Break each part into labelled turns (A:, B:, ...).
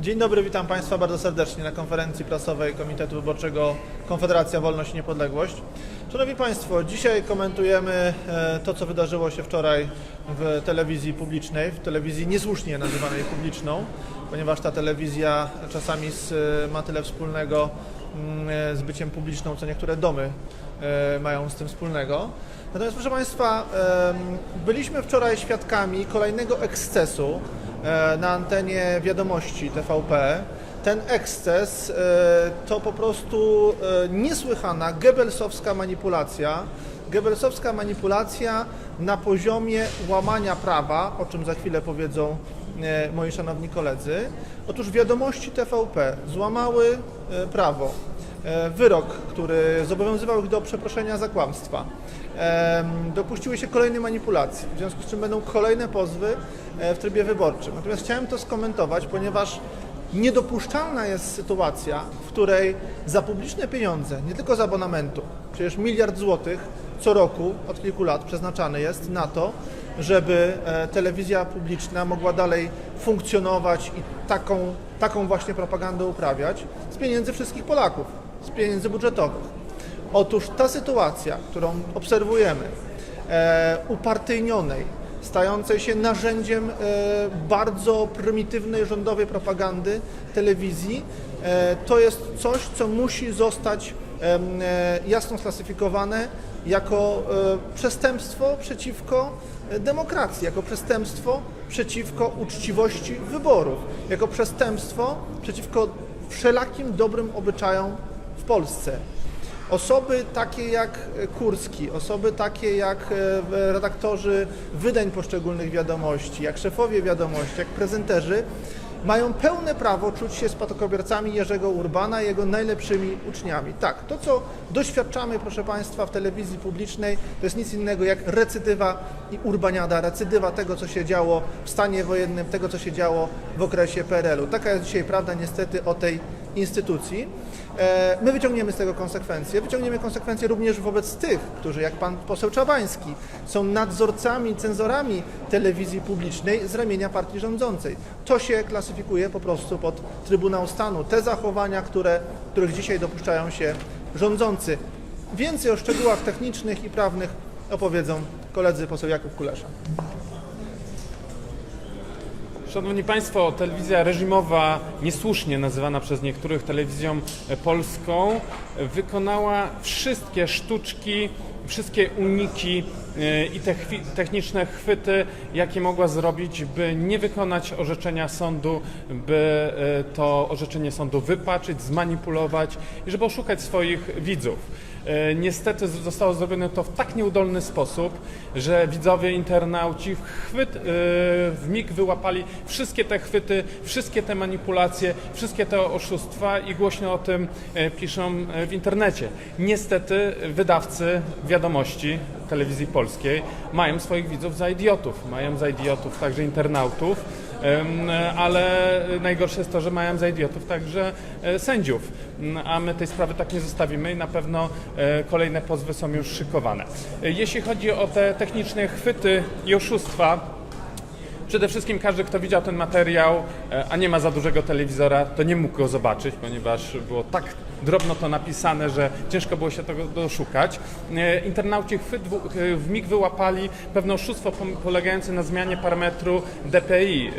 A: Dzień dobry, witam Państwa bardzo serdecznie na konferencji prasowej Komitetu Wyborczego Konfederacja Wolność i Niepodległość. Szanowni Państwo, dzisiaj komentujemy e, to, co wydarzyło się wczoraj w telewizji publicznej, w telewizji niesłusznie nazywanej publiczną, ponieważ ta telewizja czasami z, ma tyle wspólnego mm, e, z byciem publiczną, co niektóre domy e, mają z tym wspólnego. Natomiast proszę Państwa, byliśmy wczoraj świadkami kolejnego ekscesu e, na antenie wiadomości TVP. Ten eksces e, to po prostu e, niesłychana Goebbelsowska manipulacja. Goebbelsowska manipulacja na poziomie łamania prawa, o czym za chwilę powiedzą e, moi szanowni koledzy. Otóż wiadomości TVP złamały e, prawo. E, Wyrok, który zobowiązywał ich do przeproszenia za kłamstwa. Dopuściły się kolejnej manipulacji, w związku z czym będą kolejne pozwy e, w trybie wyborczym. Natomiast chciałem to skomentować, ponieważ niedopuszczalna jest sytuacja, w której za publiczne pieniądze, nie tylko z abonamentu, przecież miliard złotych co roku od kilku lat przeznaczany jest na to, żeby e, telewizja publiczna mogła dalej funkcjonować i taką, taką właśnie propagandę uprawiać z pieniędzy wszystkich Polaków, z pieniędzy budżetowych. Otóż ta sytuacja, którą obserwujemy, e, upartyjnionej, stającej się narzędziem e, bardzo prymitywnej rządowej propagandy telewizji, e, to jest coś, co musi zostać jasno sklasyfikowane jako przestępstwo przeciwko demokracji, jako przestępstwo przeciwko uczciwości wyborów, jako przestępstwo przeciwko wszelakim dobrym obyczajom w Polsce. Osoby takie jak Kurski, osoby takie jak e, redaktorzy wydań poszczególnych wiadomości, jak szefowie wiadomości, jak prezenterzy, mają pełne prawo czuć się spadkobiercami Jerzego Urbana i jego najlepszymi uczniami. Tak, to co doświadczamy, proszę Państwa, w telewizji publicznej, to jest nic innego jak recydywa i urbaniada, recydywa tego, co się działo w stanie wojennym, tego, co się działo w okresie PRL-u. Taka jest dzisiaj prawda niestety o tej instytucji. E, My wyciągniemy z tego konsekwencje. Wyciągniemy konsekwencje również wobec tych, którzy, jak pan poseł Czabański, są nadzorcami, cenzorami telewizji publicznej z ramienia partii rządzącej. To się klasyfikuje po prostu pod Trybunał Stanu. Te zachowania, które, których dzisiaj dopuszczają się rządzący. Więcej o szczegółach technicznych i prawnych opowiedzą koledzy poseł Jakub Kulesza.
B: Szanowni Państwo, telewizja reżimowa, niesłusznie nazywana przez niektórych telewizją polską, wykonała wszystkie sztuczki, wszystkie uniki e, i te techniczne chwyty, jakie mogła zrobić, by nie wykonać orzeczenia sądu, by e, to orzeczenie sądu wypaczyć, zmanipulować i żeby oszukać swoich widzów. E, Niestety zostało zrobione to w tak nieudolny sposób, że widzowie, internauci w chwyt, w mig wyłapali wszystkie te chwyty, wszystkie te manipulacje, wszystkie te oszustwa i głośno o tym piszą w internecie. Niestety wydawcy wiadomości telewizji polskiej mają swoich widzów za idiotów, mają za idiotów także internautów. Ale najgorsze jest to, że mają za idiotów także e, sędziów, a my tej sprawy tak nie zostawimy i na pewno e, kolejne pozwy są już szykowane. E, Jeśli chodzi o te techniczne chwyty i oszustwa, Przede wszystkim każdy, kto widział ten materiał, e, a nie ma za dużego telewizora, to nie mógł go zobaczyć, ponieważ było tak drobno to napisane, że ciężko było się tego doszukać. E, Internauci e, w mig wyłapali pewne oszustwo polegające na zmianie parametru DPI,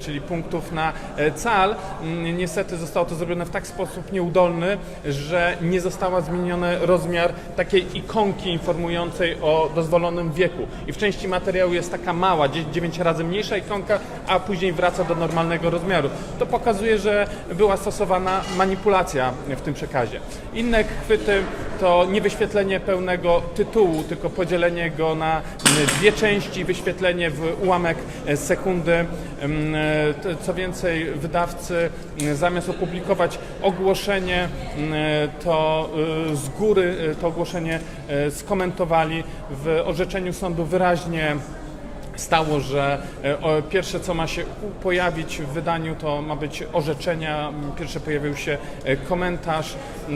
B: czyli punktów na cal. Mm, Niestety zostało to zrobione w tak sposób nieudolny, że nie została zmieniony rozmiar takiej ikonki informującej o dozwolonym wieku. I w części materiału jest taka mała, 9 razy mniejsza ikonka, a później wraca do normalnego rozmiaru. To pokazuje, że była stosowana manipulacja w tym przekazie. Inne chwyty to nie wyświetlenie pełnego tytułu, tylko podzielenie go na m, dwie części, wyświetlenie w ułamek e, sekundy. Em, e, Co więcej, wydawcy m, zamiast opublikować ogłoszenie, e, to z góry to ogłoszenie skomentowali. W orzeczeniu sądu wyraźnie stało, że e, pierwsze co ma się pojawić w wydaniu to ma być orzeczenia, pierwsze pojawił się e, komentarz.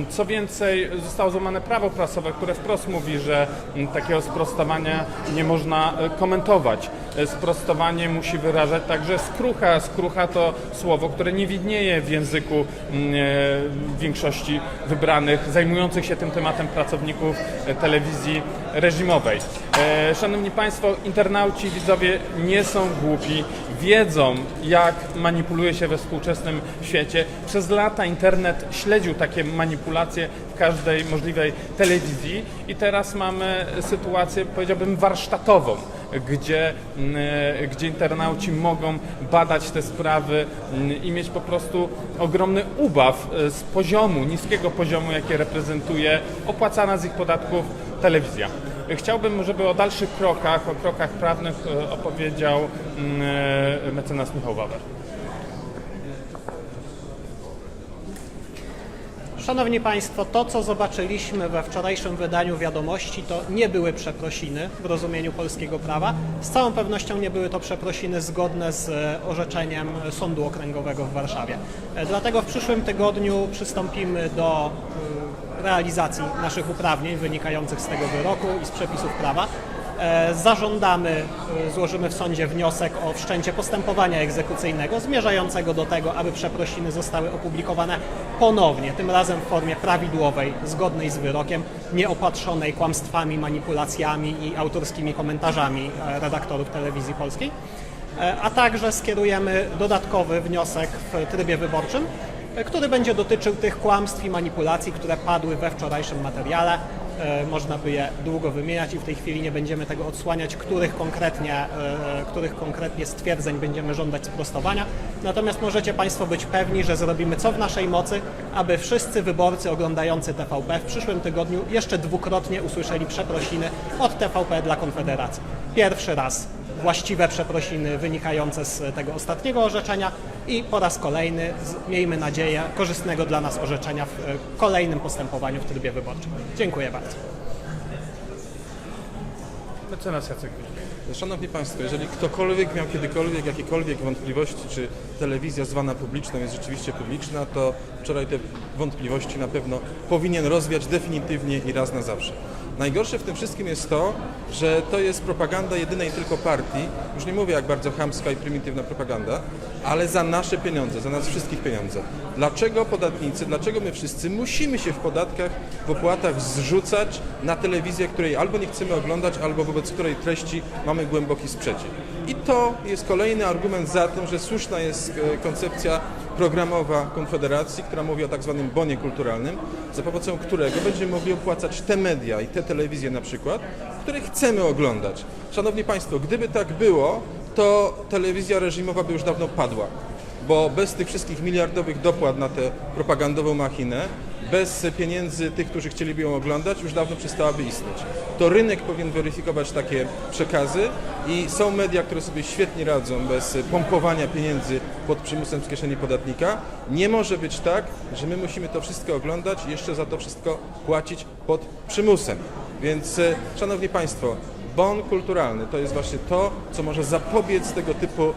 B: Co więcej, zostało złamane prawo prasowe, które wprost mówi, że takiego sprostowania nie można e, komentować. Sprostowanie musi wyrażać także skrucha. Skrucha to słowo, które nie widnieje w języku mm, e, większości wybranych, zajmujących się tym tematem pracowników e, telewizji reżimowej. E, Szanowni Państwo, internauci, widzowie nie są głupi, wiedzą jak manipuluje się we współczesnym świecie. Przez lata internet śledził takie manipulacje w każdej możliwej telewizji i teraz mamy sytuację, powiedziałbym, warsztatową, gdzie, mm, e, gdzie internauci mogą badać te sprawy mm, i mieć po prostu ogromny ubaw e, z poziomu, niskiego poziomu, jaki reprezentuje opłacana z ich podatków telewizja. Chciałbym, żeby o dalszych krokach, o krokach prawnych e, opowiedział mm, mecenas Michał Wawer.
C: Szanowni Państwo, to co zobaczyliśmy we wczorajszym wydaniu wiadomości to nie były przeprosiny w rozumieniu polskiego prawa. Z całą pewnością nie były to przeprosiny zgodne z e, orzeczeniem Sądu Okręgowego w Warszawie. E, Dlatego w przyszłym tygodniu przystąpimy do e, realizacji naszych uprawnień wynikających z tego wyroku i z przepisów prawa. E, Zażądamy, e, złożymy w sądzie wniosek o wszczęcie postępowania egzekucyjnego zmierzającego do tego, aby przeprosiny zostały opublikowane ponownie, tym razem w formie prawidłowej, zgodnej z wyrokiem, nieopatrzonej kłamstwami, manipulacjami i autorskimi komentarzami e, redaktorów telewizji polskiej. A także skierujemy dodatkowy wniosek w trybie wyborczym, który będzie dotyczył tych kłamstw i manipulacji, które padły we wczorajszym materiale. E, Można by je długo wymieniać i w tej chwili nie będziemy tego odsłaniać, których konkretnie, e, których konkretnie stwierdzeń będziemy żądać sprostowania. Natomiast możecie Państwo być pewni, że zrobimy co w naszej mocy, aby wszyscy wyborcy oglądający TVP w przyszłym tygodniu jeszcze dwukrotnie usłyszeli przeprosiny od TVP dla Konfederacji. Pierwszy raz właściwe przeprosiny wynikające z tego ostatniego orzeczenia i po raz kolejny, miejmy nadzieję, korzystnego dla nas orzeczenia w e, kolejnym postępowaniu w trybie wyborczym. Dziękuję bardzo.
B: Mecenas Jacek Wilk.
D: Szanowni Państwo, jeżeli ktokolwiek miał kiedykolwiek jakiekolwiek wątpliwości, czy telewizja zwana publiczną jest rzeczywiście publiczna, to wczoraj te wątpliwości na pewno powinien rozwiać definitywnie i raz na zawsze. Najgorsze w tym wszystkim jest to, że to jest propaganda jedynej tylko partii, już nie mówię jak bardzo chamska i prymitywna propaganda, ale za nasze pieniądze, za nas wszystkich pieniądze. Dlaczego podatnicy, dlaczego my wszyscy musimy się w podatkach, w opłatach zrzucać na telewizję, której albo nie chcemy oglądać, albo wobec której treści mamy głęboki sprzeciw. I to jest kolejny argument za tym, że słuszna jest e, koncepcja programowa Konfederacji, która mówi o tak zwanym bonie kulturalnym, za pomocą którego będziemy mogli opłacać te media i te telewizje na przykład, które chcemy oglądać. Szanowni Państwo, gdyby tak było, to telewizja reżimowa by już dawno padła, bo bez tych wszystkich miliardowych dopłat na tę propagandową machinę, bez pieniędzy tych, którzy chcieliby ją oglądać, już dawno przestałaby istnieć. To rynek powinien weryfikować takie przekazy i są media, które sobie świetnie radzą bez pompowania pieniędzy pod przymusem z kieszeni podatnika. Nie może być tak, że my musimy to wszystko oglądać i jeszcze za to wszystko płacić pod przymusem. Więc, e, Szanowni Państwo, bon kulturalny to jest właśnie to, co może zapobiec tego typu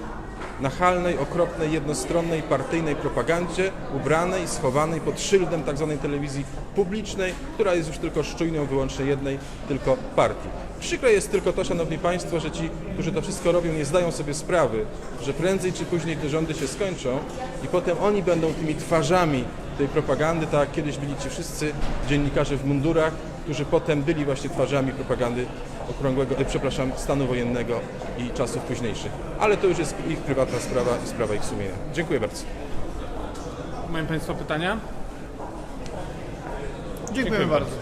D: nachalnej, okropnej, jednostronnej, partyjnej propagandzie, ubranej, schowanej pod szyldem tzw. telewizji publicznej, która jest już tylko szczujnią wyłącznie jednej tylko partii. Przykre jest tylko to, Szanowni Państwo, że ci, którzy to wszystko robią, nie zdają sobie sprawy, że prędzej czy później te rządy się skończą i potem oni będą tymi twarzami tej propagandy, tak jak kiedyś byli ci wszyscy dziennikarze w mundurach, którzy potem byli właśnie twarzami propagandy okrągłego, e, przepraszam, stanu wojennego i czasów późniejszych. Ale to już jest ich prywatna sprawa i sprawa ich sumienia. Dziękuję bardzo.
B: Mają Państwo pytania?
A: Dziękujemy
B: Dziękuję
A: bardzo.